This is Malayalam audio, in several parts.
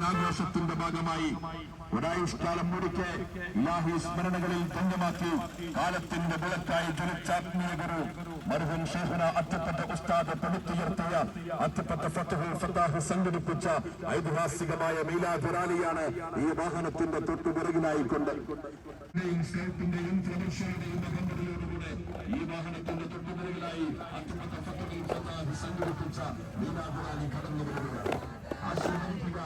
ആഘോഷത്തിന്റെ ഭാഗമായി ഒരായുഷ്കാലം മുടിക്ക് ഇലാഹി സ്മരണകളിൽ ധന്യമാക്കി കാലത്തിന്റെ വിളക്കായി ജ്വലിച്ചാത്മീയ ഗുരു മർഹൂം ഷേഖന അറ്റപ്പെട്ട ഉസ്താദ് പടുത്തുയർത്തിയ അറ്റപ്പെട്ട ഫത്തഹു ഫത്താഹ് സംഘടിപ്പിച്ച ഐതിഹാസികമായ മീലാദുറാലിയാണ് ഈ വാഹനത്തിന്റെ തൊട്ടുപിറകിലായിക്കൊണ്ട്. സ്കൗട്ടിന്റെയും പ്രദർശനയുടെയും ബന്ധത്തിലൂടെ ഈ വാഹനത്തിന്റെ തൊട്ടുപിറകിലായി അറ്റപ്പെട്ട ഫത്തുഹുൽ ഫത്താഹ് സംഘടിപ്പിച്ച മീലാദുറാലി കടന്നു വരുന്നത് ആശീർവദിക്കുക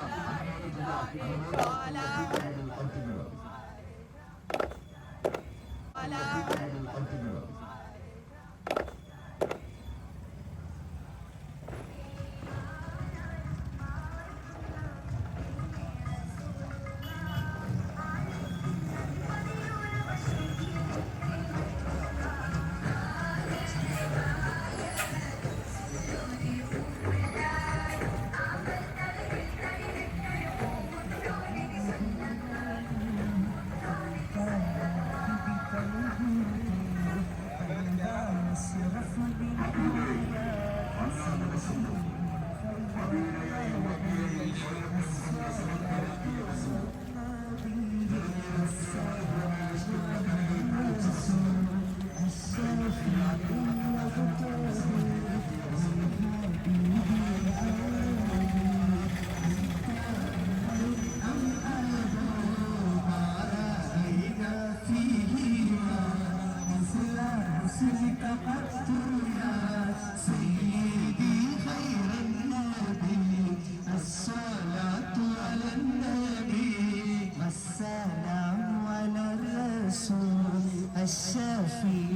الشفيع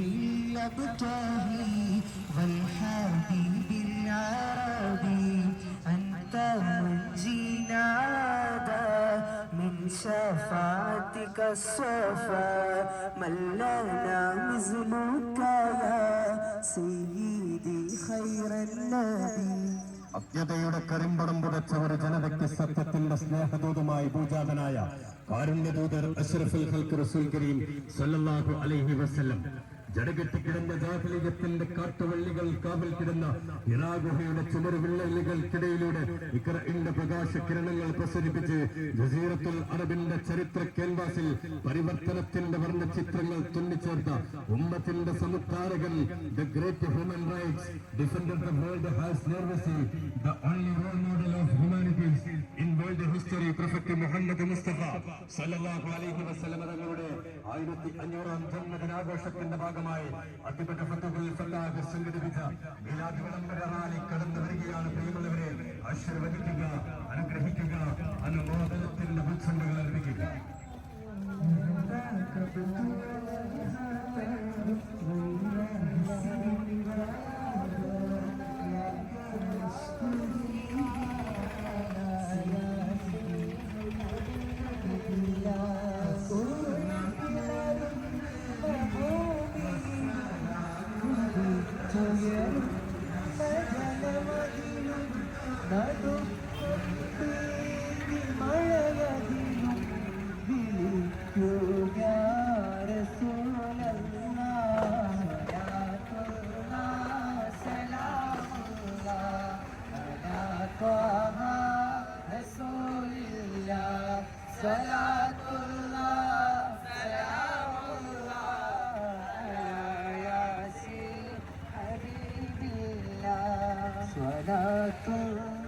الأبطالي والحبيب العربي أنت منجينا عادا من شفاعتك الصفا من لنا مثلك يا سيدي خير النبي അജ്ഞതയുടെ കരിമ്പടം പുതച്ച ഒരു ജനതയ്ക്ക് സത്യത്തിന്റെ സ്നേഹദൂതമായി പൂജാതനായ കാരുണ്യദൂതർ അഷ്റഫുൽ ഹൽക്ക് റസൂൽ കരീം സല്ലല്ലാഹു അലൈഹി വസല്ലം ജടകെട്ടിക്കിടന്ന ജാഹലികത്തിന്റെ കാട്ടുവള്ളികൾ കാവൽ കിടന്ന ഇറാഗുഹയുടെ ചുമരുവിള്ളലുകൾക്കിടയിലൂടെ ഇക്കറയുടെ പ്രകാശ കിരണങ്ങൾ പ്രസരിപ്പിച്ച് ജസീറത്തുൽ അറബിന്റെ ചരിത്ര ക്യാൻവാസിൽ പരിവർത്തനത്തിന്റെ വർണ ചിത്രങ്ങൾ തുന്നിച്ചേർത്ത ഉമ്മത്തിന്റെ സമുദ്ധാരകൻ the great human rights defender the world has the only role model of humanities world history prophet Muhammad Mustafa സല്ലല്ലാഹു അലൈഹി വസല്ലം തങ്ങളുടെ ആയിരത്തി അഞ്ഞൂറാം ജന്മദിനാഘോഷത്തിന്റെ ഭാഗമായി അത്തിപ്പെട്ട ഫത്തുഹുൽ ഫത്താഹ് സംഘടിപ്പിച്ച വരികയാണ് പ്രിയമുള്ളവരെ ആശീർവദിക്കുക Salatullah, salamullah, ala yasin habibillah. Salatullah.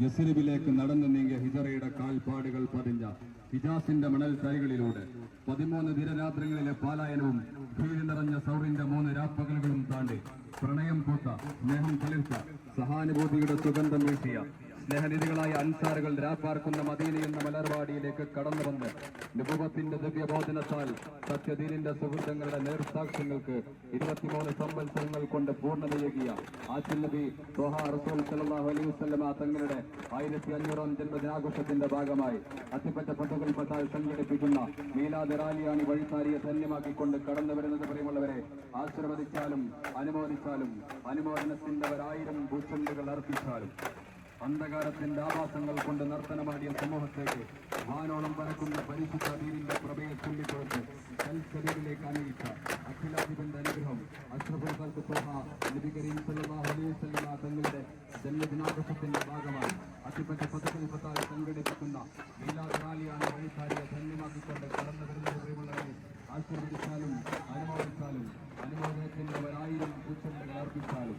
യസ്രിബിലേക്ക് നടന്നു നീങ്ങിയ ഹിജറയുടെ കാൽപ്പാടുകൾ പതിഞ്ഞ ഹിജാസിന്റെ മണൽ തരികളിലൂടെ പതിമൂന്ന് ദിനരാത്രങ്ങളിലെ പാലായനവും ഭീതി നിറഞ്ഞ സൗറിന്റെ മൂന്ന് രാപ്പകലുകളും താണ്ടി പ്രണയം പൂത്ത സ്നേഹം തളിർത്ത സഹാനുഭൂതിയുടെ സുഗന്ധം വീശിയ സ്നേഹനിധികളായ അൻസാറുകൾ രാപ്പാർക്കുന്ന മദീന എന്ന മലർവാടിയിലേക്ക് കടന്നു വന്ന് നിപുപത്തിന്റെ ദിവ്യബോധനത്താൽ സത്യദീനിന്റെ സുഹൃത്തുക്കളുടെ നേർസാക്ഷ്യങ്ങൾക്ക് ഇരുപത്തിമൂന്ന് സംവത്സരങ്ങൾ കൊണ്ട് പൂർണതയേകിയ ആശുനബി നബി തോഹ റസൂൽ അലൈഹി വസല്ലമ തങ്ങളുടെ ആയിരത്തി അഞ്ഞൂറാം ജന്മദിനാഘോഷത്തിന്റെ ഭാഗമായി അത്തിപ്പറ്റ പട്ടുകൾപ്പെട്ടാൽ സംഘടിപ്പിക്കുന്ന മീലാദ് റാലിയാണ് വഴിസാരിയെ ധന്യമാക്കിക്കൊണ്ട് കടന്നു വരുന്നത് പ്രിയമുള്ളവരെ. ആശീർവദിച്ചാലും അനുമോദിച്ചാലും അനുമോദനത്തിന്റെ ഒരായിരം ഭൂച്ചണ്ടുകൾ അർപ്പിച്ചാലും. അന്ധകാരത്തിന്റെ ആവാസങ്ങൾ കൊണ്ട് നർത്തനമാടിയ സമൂഹത്തേക്ക് വാനോളം പരക്കുന്ന പരിശുദ്ധ ദീനിന്റെ പ്രഭയെ ചൊല്ലിക്കൊടുത്ത് കൽക്കരീരിലേക്ക് അനുവിച്ച അഖിലാധിപന്റെ അനുഗ്രഹം അഷ്റഫുൽ നബി കരീം സല്ലല്ലാഹു തങ്ങളുടെ ജന്മദിനാഘോഷത്തിന്റെ ഭാഗമായി അത്തിപ്പറ്റ പദ്ധതിൽപ്പെട്ടാൽ സംഘടിപ്പിക്കുന്ന മീലാദ് റാലിയാണ് വഴിക്കാരിയെ ധന്യമാക്കിക്കൊണ്ട് കടന്നു വരുന്നത് പ്രിയമുള്ളവരെ ആശീർവദിച്ചാലും അനുമോദിച്ചാലും അനുമോദനത്തിന്റെ ഒരായിരം പൂച്ചെണ്ടുകൾ അർപ്പിച്ചാലും